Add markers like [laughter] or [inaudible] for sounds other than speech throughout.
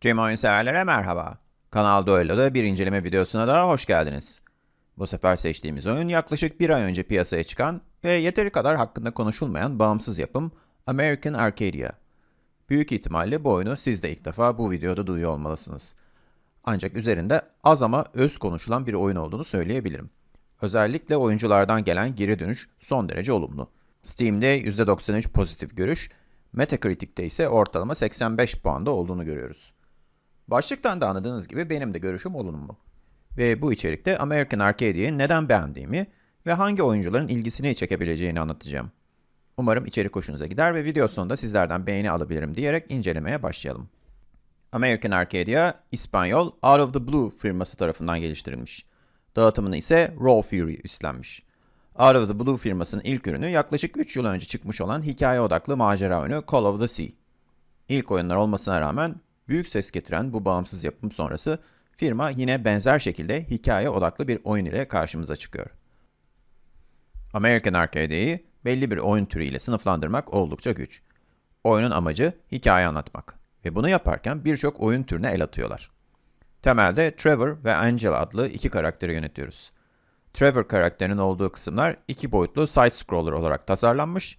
Tüm oyun severlere merhaba. Kanal Duello'da bir inceleme videosuna daha hoş geldiniz. Bu sefer seçtiğimiz oyun yaklaşık bir ay önce piyasaya çıkan ve yeteri kadar hakkında konuşulmayan bağımsız yapım American Arcadia. Büyük ihtimalle bu oyunu siz de ilk defa bu videoda duyuyor olmalısınız. Ancak üzerinde az ama öz konuşulan bir oyun olduğunu söyleyebilirim. Özellikle oyunculardan gelen geri dönüş son derece olumlu. Steam'de %93 pozitif görüş, Metacritic'te ise ortalama 85 puanda olduğunu görüyoruz. Başlıktan da anladığınız gibi benim de görüşüm olumlu. Ve bu içerikte American Arcadia'yı neden beğendiğimi ve hangi oyuncuların ilgisini çekebileceğini anlatacağım. Umarım içerik hoşunuza gider ve video sonunda sizlerden beğeni alabilirim diyerek incelemeye başlayalım. American Arcadia, İspanyol Out of the Blue firması tarafından geliştirilmiş. Dağıtımını ise Raw Fury üstlenmiş. Out of the Blue firmasının ilk ürünü yaklaşık 3 yıl önce çıkmış olan hikaye odaklı macera oyunu Call of the Sea. İlk oyunlar olmasına rağmen büyük ses getiren bu bağımsız yapım sonrası firma yine benzer şekilde hikaye odaklı bir oyun ile karşımıza çıkıyor. American Arcade'yi belli bir oyun türüyle sınıflandırmak oldukça güç. Oyunun amacı hikaye anlatmak ve bunu yaparken birçok oyun türüne el atıyorlar. Temelde Trevor ve Angela adlı iki karakteri yönetiyoruz. Trevor karakterinin olduğu kısımlar iki boyutlu side-scroller olarak tasarlanmış,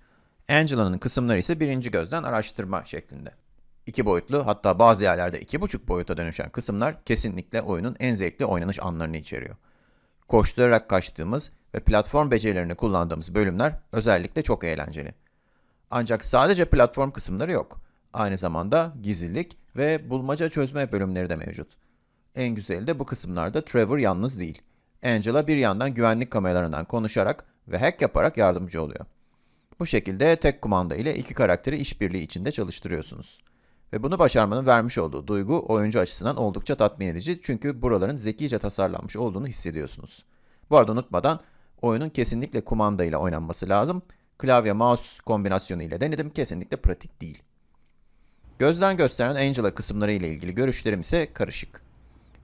Angela'nın kısımları ise birinci gözden araştırma şeklinde. İki boyutlu hatta bazı yerlerde iki buçuk boyuta dönüşen kısımlar kesinlikle oyunun en zevkli oynanış anlarını içeriyor. Koşturarak kaçtığımız ve platform becerilerini kullandığımız bölümler özellikle çok eğlenceli. Ancak sadece platform kısımları yok. Aynı zamanda gizlilik ve bulmaca çözme bölümleri de mevcut. En güzeli de bu kısımlarda Trevor yalnız değil. Angela bir yandan güvenlik kameralarından konuşarak ve hack yaparak yardımcı oluyor. Bu şekilde tek kumanda ile iki karakteri işbirliği içinde çalıştırıyorsunuz. Ve bunu başarmanın vermiş olduğu duygu oyuncu açısından oldukça tatmin edici çünkü buraların zekice tasarlanmış olduğunu hissediyorsunuz. Bu arada unutmadan oyunun kesinlikle kumanda ile oynanması lazım. Klavye mouse kombinasyonu ile denedim kesinlikle pratik değil. Gözden gösteren Angela kısımları ile ilgili görüşlerim ise karışık.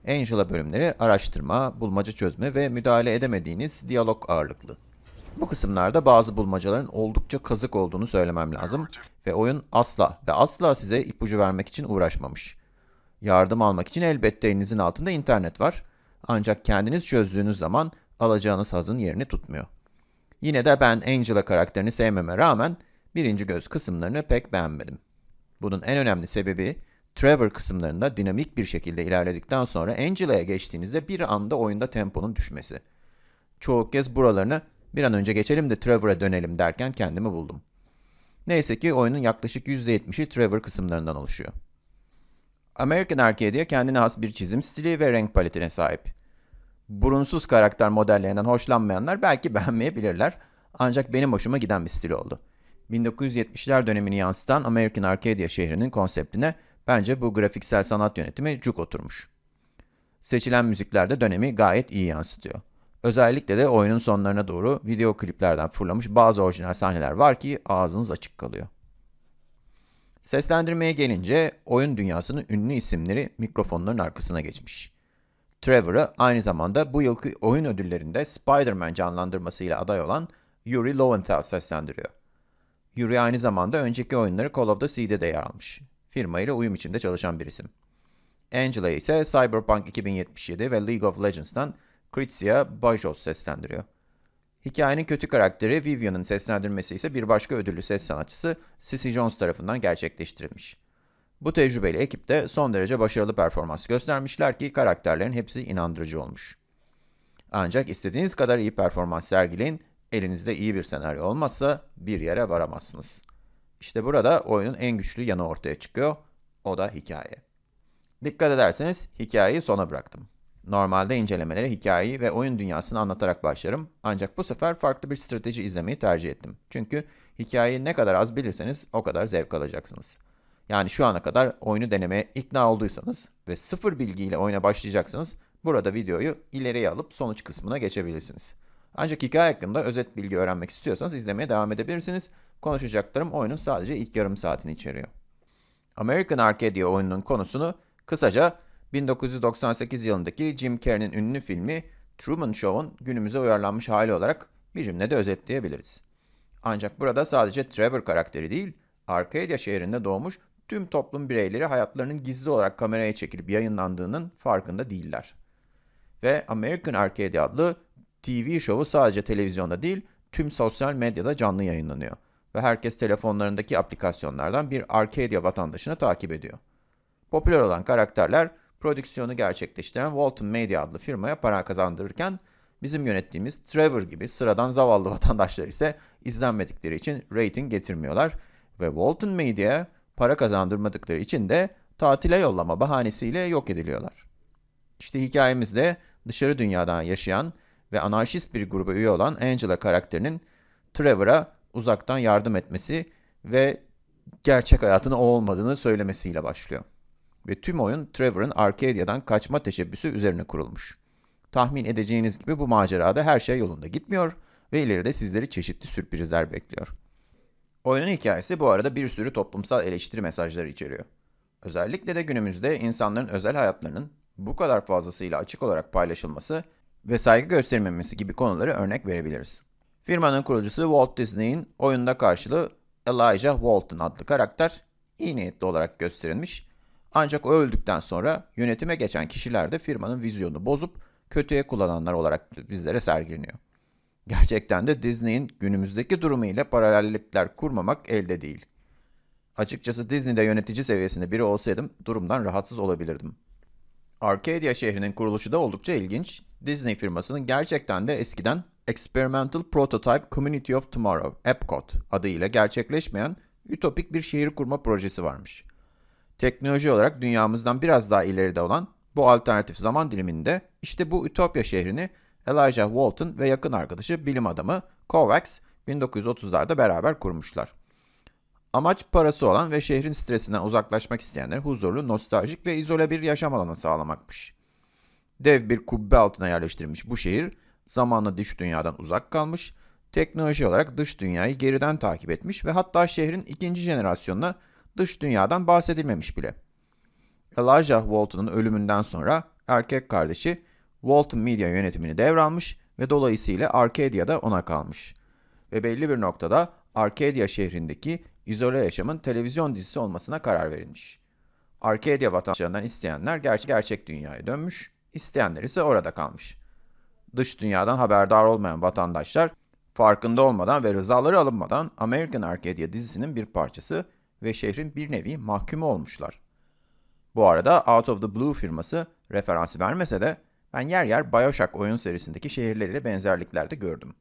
Angela bölümleri araştırma, bulmaca çözme ve müdahale edemediğiniz diyalog ağırlıklı. Bu kısımlarda bazı bulmacaların oldukça kazık olduğunu söylemem lazım ve oyun asla ve asla size ipucu vermek için uğraşmamış. Yardım almak için elbette elinizin altında internet var ancak kendiniz çözdüğünüz zaman alacağınız hazın yerini tutmuyor. Yine de ben Angela karakterini sevmeme rağmen birinci göz kısımlarını pek beğenmedim. Bunun en önemli sebebi Trevor kısımlarında dinamik bir şekilde ilerledikten sonra Angela'ya geçtiğinizde bir anda oyunda temponun düşmesi. Çoğu kez buralarını bir an önce geçelim de Trevor'a dönelim derken kendimi buldum. Neyse ki oyunun yaklaşık %70'i Trevor kısımlarından oluşuyor. American Arcadia kendine has bir çizim stili ve renk paletine sahip. Burunsuz karakter modellerinden hoşlanmayanlar belki [laughs] beğenmeyebilirler ancak benim hoşuma giden bir stil oldu. 1970'ler dönemini yansıtan American Arcadia şehrinin konseptine bence bu grafiksel sanat yönetimi cuk oturmuş. Seçilen müzikler de dönemi gayet iyi yansıtıyor. Özellikle de oyunun sonlarına doğru video kliplerden fırlamış bazı orijinal sahneler var ki ağzınız açık kalıyor. Seslendirmeye gelince oyun dünyasının ünlü isimleri mikrofonların arkasına geçmiş. Trevor'ı aynı zamanda bu yılki oyun ödüllerinde Spider-Man canlandırmasıyla aday olan Yuri Lowenthal seslendiriyor. Yuri aynı zamanda önceki oyunları Call of the Sea'de de yer almış. Firma ile uyum içinde çalışan bir isim. Angela ise Cyberpunk 2077 ve League of Legends'tan Kritsia Bajos seslendiriyor. Hikayenin kötü karakteri Vivian'ın seslendirmesi ise bir başka ödüllü ses sanatçısı Cissy Jones tarafından gerçekleştirilmiş. Bu tecrübeli ekip de son derece başarılı performans göstermişler ki karakterlerin hepsi inandırıcı olmuş. Ancak istediğiniz kadar iyi performans sergileyin, elinizde iyi bir senaryo olmazsa bir yere varamazsınız. İşte burada oyunun en güçlü yanı ortaya çıkıyor, o da hikaye. Dikkat ederseniz hikayeyi sona bıraktım. Normalde incelemelere hikayeyi ve oyun dünyasını anlatarak başlarım ancak bu sefer farklı bir strateji izlemeyi tercih ettim. Çünkü hikayeyi ne kadar az bilirseniz o kadar zevk alacaksınız. Yani şu ana kadar oyunu denemeye ikna olduysanız ve sıfır bilgiyle oyuna başlayacaksanız burada videoyu ileriye alıp sonuç kısmına geçebilirsiniz. Ancak hikaye hakkında özet bilgi öğrenmek istiyorsanız izlemeye devam edebilirsiniz. Konuşacaklarım oyunun sadece ilk yarım saatini içeriyor. American Arcadia oyununun konusunu kısaca 1998 yılındaki Jim Carrey'nin ünlü filmi Truman Show'un günümüze uyarlanmış hali olarak bir cümlede özetleyebiliriz. Ancak burada sadece Trevor karakteri değil, Arcadia şehrinde doğmuş tüm toplum bireyleri hayatlarının gizli olarak kameraya çekilip yayınlandığının farkında değiller. Ve American Arcade adlı TV şovu sadece televizyonda değil, tüm sosyal medyada canlı yayınlanıyor. Ve herkes telefonlarındaki aplikasyonlardan bir Arcadia vatandaşını takip ediyor. Popüler olan karakterler prodüksiyonu gerçekleştiren Walton Media adlı firmaya para kazandırırken bizim yönettiğimiz Trevor gibi sıradan zavallı [laughs] vatandaşlar ise izlenmedikleri için rating getirmiyorlar ve Walton Media'ya para kazandırmadıkları için de tatile yollama bahanesiyle yok ediliyorlar. İşte hikayemizde dışarı dünyadan yaşayan ve anarşist bir gruba üye olan Angela karakterinin Trevor'a uzaktan yardım etmesi ve gerçek hayatının o olmadığını söylemesiyle başlıyor. Ve tüm oyun Trevor'ın Arcadia'dan kaçma teşebbüsü üzerine kurulmuş. Tahmin edeceğiniz gibi bu macerada her şey yolunda gitmiyor ve ileride sizleri çeşitli sürprizler bekliyor. Oyunun hikayesi bu arada bir sürü toplumsal eleştiri mesajları içeriyor. Özellikle de günümüzde insanların özel hayatlarının bu kadar fazlasıyla açık olarak paylaşılması ve saygı gösterilmemesi gibi konuları örnek verebiliriz. Firmanın kurucusu Walt Disney'in oyunda karşılığı Elijah Walton adlı karakter iyi niyetli olarak gösterilmiş. Ancak o öldükten sonra yönetime geçen kişiler de firmanın vizyonunu bozup kötüye kullananlar olarak bizlere sergileniyor. Gerçekten de Disney'in günümüzdeki durumu ile paralellikler kurmamak elde değil. Açıkçası Disney'de yönetici seviyesinde biri olsaydım durumdan rahatsız olabilirdim. Arcadia şehrinin kuruluşu da oldukça ilginç. Disney firmasının gerçekten de eskiden Experimental Prototype Community of Tomorrow, EPCOT adıyla gerçekleşmeyen ütopik bir şehir kurma projesi varmış. Teknoloji olarak dünyamızdan biraz daha ileride olan bu alternatif zaman diliminde işte bu Ütopya şehrini Elijah Walton ve yakın arkadaşı bilim adamı Kovacs 1930'larda beraber kurmuşlar. Amaç parası olan ve şehrin stresinden uzaklaşmak isteyenlere huzurlu, nostaljik ve izole bir yaşam alanı sağlamakmış. Dev bir kubbe altına yerleştirilmiş bu şehir zamanla dış dünyadan uzak kalmış, teknoloji olarak dış dünyayı geriden takip etmiş ve hatta şehrin ikinci jenerasyonuna dış dünyadan bahsedilmemiş bile. Elijah Walton'un ölümünden sonra erkek kardeşi Walton Media yönetimini devralmış ve dolayısıyla Arcadia'da ona kalmış. Ve belli bir noktada Arcadia şehrindeki izole yaşamın televizyon dizisi olmasına karar verilmiş. Arcadia vatandaşlarından isteyenler gerçek, gerçek dünyaya dönmüş, isteyenler ise orada kalmış. Dış dünyadan haberdar olmayan vatandaşlar farkında olmadan ve rızaları alınmadan American Arcadia dizisinin bir parçası ve şehrin bir nevi mahkumu olmuşlar. Bu arada Out of the Blue firması referansı vermese de ben yer yer Bioshock oyun serisindeki şehirleriyle benzerlikler de gördüm.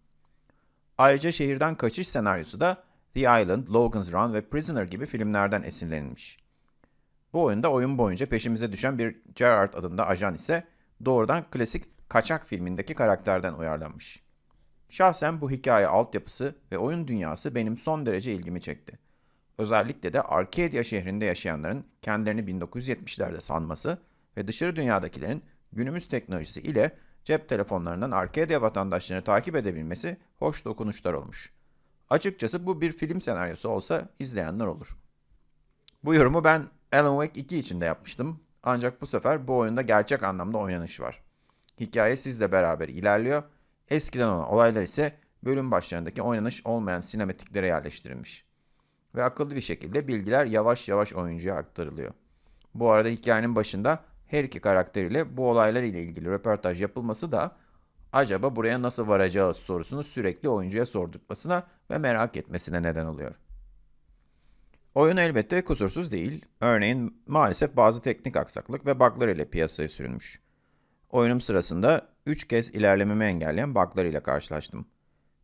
Ayrıca şehirden kaçış senaryosu da The Island, Logan's Run ve Prisoner gibi filmlerden esinlenilmiş. Bu oyunda oyun boyunca peşimize düşen bir Gerard adında ajan ise doğrudan klasik Kaçak filmindeki karakterden uyarlanmış. Şahsen bu hikaye altyapısı ve oyun dünyası benim son derece ilgimi çekti. Özellikle de Arcadia şehrinde yaşayanların kendilerini 1970'lerde sanması ve dışarı dünyadakilerin günümüz teknolojisi ile cep telefonlarından Arcadia vatandaşlarını takip edebilmesi hoş dokunuşlar olmuş. Açıkçası bu bir film senaryosu olsa izleyenler olur. Bu yorumu ben Alan Wake 2 için de yapmıştım. Ancak bu sefer bu oyunda gerçek anlamda oynanış var. Hikaye sizle beraber ilerliyor. Eskiden olan olaylar ise bölüm başlarındaki oynanış olmayan sinematiklere yerleştirilmiş. Ve akıllı bir şekilde bilgiler yavaş yavaş oyuncuya aktarılıyor. Bu arada hikayenin başında her iki karakteriyle bu olaylar ile ilgili röportaj yapılması da acaba buraya nasıl varacağız sorusunu sürekli oyuncuya sordurtmasına ve merak etmesine neden oluyor. Oyun elbette kusursuz değil. Örneğin maalesef bazı teknik aksaklık ve bug'lar ile piyasaya sürülmüş. Oyunum sırasında 3 kez ilerlememi engelleyen bug'lar ile karşılaştım.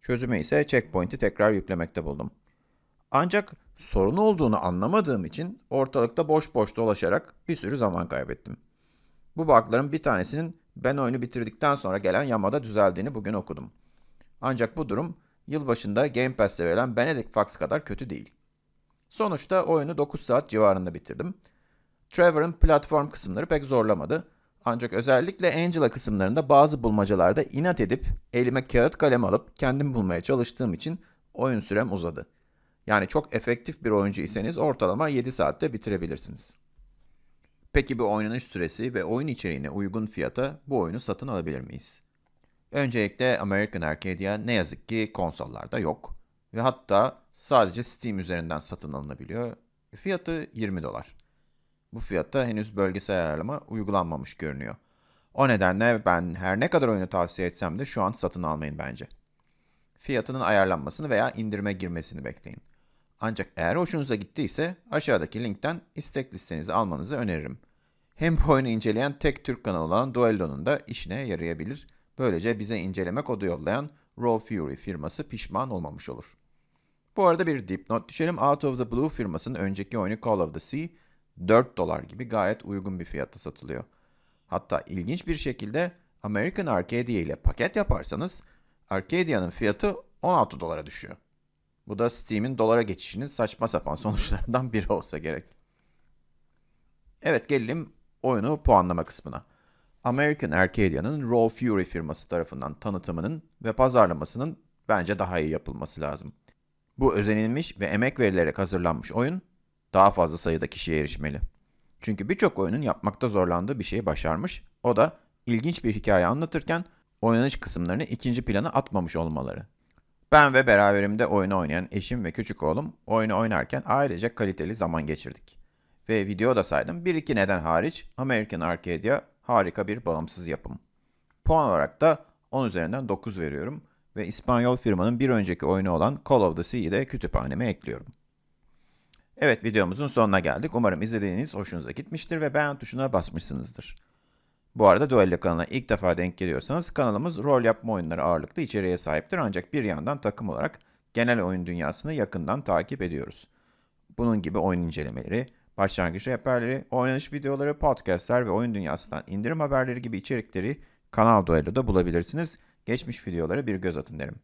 Çözümü ise checkpoint'i tekrar yüklemekte buldum. Ancak sorun olduğunu anlamadığım için ortalıkta boş boş dolaşarak bir sürü zaman kaybettim. Bu bug'ların bir tanesinin ben oyunu bitirdikten sonra gelen yamada düzeldiğini bugün okudum. Ancak bu durum yılbaşında Game Pass'te verilen Benedict Fox kadar kötü değil. Sonuçta oyunu 9 saat civarında bitirdim. Trevor'ın platform kısımları pek zorlamadı. Ancak özellikle Angela kısımlarında bazı bulmacalarda inat edip elime kağıt kalem alıp kendim bulmaya çalıştığım için oyun sürem uzadı. Yani çok efektif bir oyuncu iseniz ortalama 7 saatte bitirebilirsiniz. Peki bu oynanış süresi ve oyun içeriğine uygun fiyata bu oyunu satın alabilir miyiz? Öncelikle American Arcadia ne yazık ki konsollarda yok ve hatta sadece Steam üzerinden satın alınabiliyor. Fiyatı 20 dolar. Bu fiyatta henüz bölgesel ayarlama uygulanmamış görünüyor. O nedenle ben her ne kadar oyunu tavsiye etsem de şu an satın almayın bence. Fiyatının ayarlanmasını veya indirime girmesini bekleyin. Ancak eğer hoşunuza gittiyse aşağıdaki linkten istek listenizi almanızı öneririm. Hem bu oyunu inceleyen tek Türk kanalı olan Duello'nun da işine yarayabilir. Böylece bize inceleme kodu yollayan Raw Fury firması pişman olmamış olur. Bu arada bir dipnot düşelim. Out of the Blue firmasının önceki oyunu Call of the Sea 4 dolar gibi gayet uygun bir fiyata satılıyor. Hatta ilginç bir şekilde American Arcadia ile paket yaparsanız Arcadia'nın fiyatı 16 dolara düşüyor. Bu da Steam'in dolara geçişinin saçma sapan sonuçlarından biri olsa gerek. Evet gelelim oyunu puanlama kısmına. American Arcadia'nın Raw Fury firması tarafından tanıtımının ve pazarlamasının bence daha iyi yapılması lazım. Bu özenilmiş ve emek verilerek hazırlanmış oyun daha fazla sayıda kişiye erişmeli. Çünkü birçok oyunun yapmakta zorlandığı bir şeyi başarmış, o da ilginç bir hikaye anlatırken oynanış kısımlarını ikinci plana atmamış olmaları. Ben ve beraberimde oyunu oynayan eşim ve küçük oğlum oyunu oynarken ailece kaliteli zaman geçirdik. Ve video da saydım bir iki neden hariç American Arcadia harika bir bağımsız yapım. Puan olarak da 10 üzerinden 9 veriyorum ve İspanyol firmanın bir önceki oyunu olan Call of the Sea'yi de kütüphaneme ekliyorum. Evet videomuzun sonuna geldik. Umarım izlediğiniz hoşunuza gitmiştir ve beğen tuşuna basmışsınızdır. Bu arada Duello kanalına ilk defa denk geliyorsanız kanalımız rol yapma oyunları ağırlıklı içeriğe sahiptir ancak bir yandan takım olarak genel oyun dünyasını yakından takip ediyoruz. Bunun gibi oyun incelemeleri, başlangıç rehberleri, oynanış videoları, podcastler ve oyun dünyasından indirim haberleri gibi içerikleri Kanal Duello'da bulabilirsiniz. Geçmiş videolara bir göz atın derim.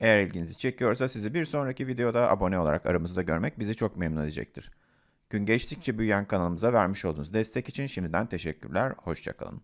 Eğer ilginizi çekiyorsa sizi bir sonraki videoda abone olarak aramızda görmek bizi çok memnun edecektir. Gün geçtikçe büyüyen kanalımıza vermiş olduğunuz destek için şimdiden teşekkürler, hoşçakalın.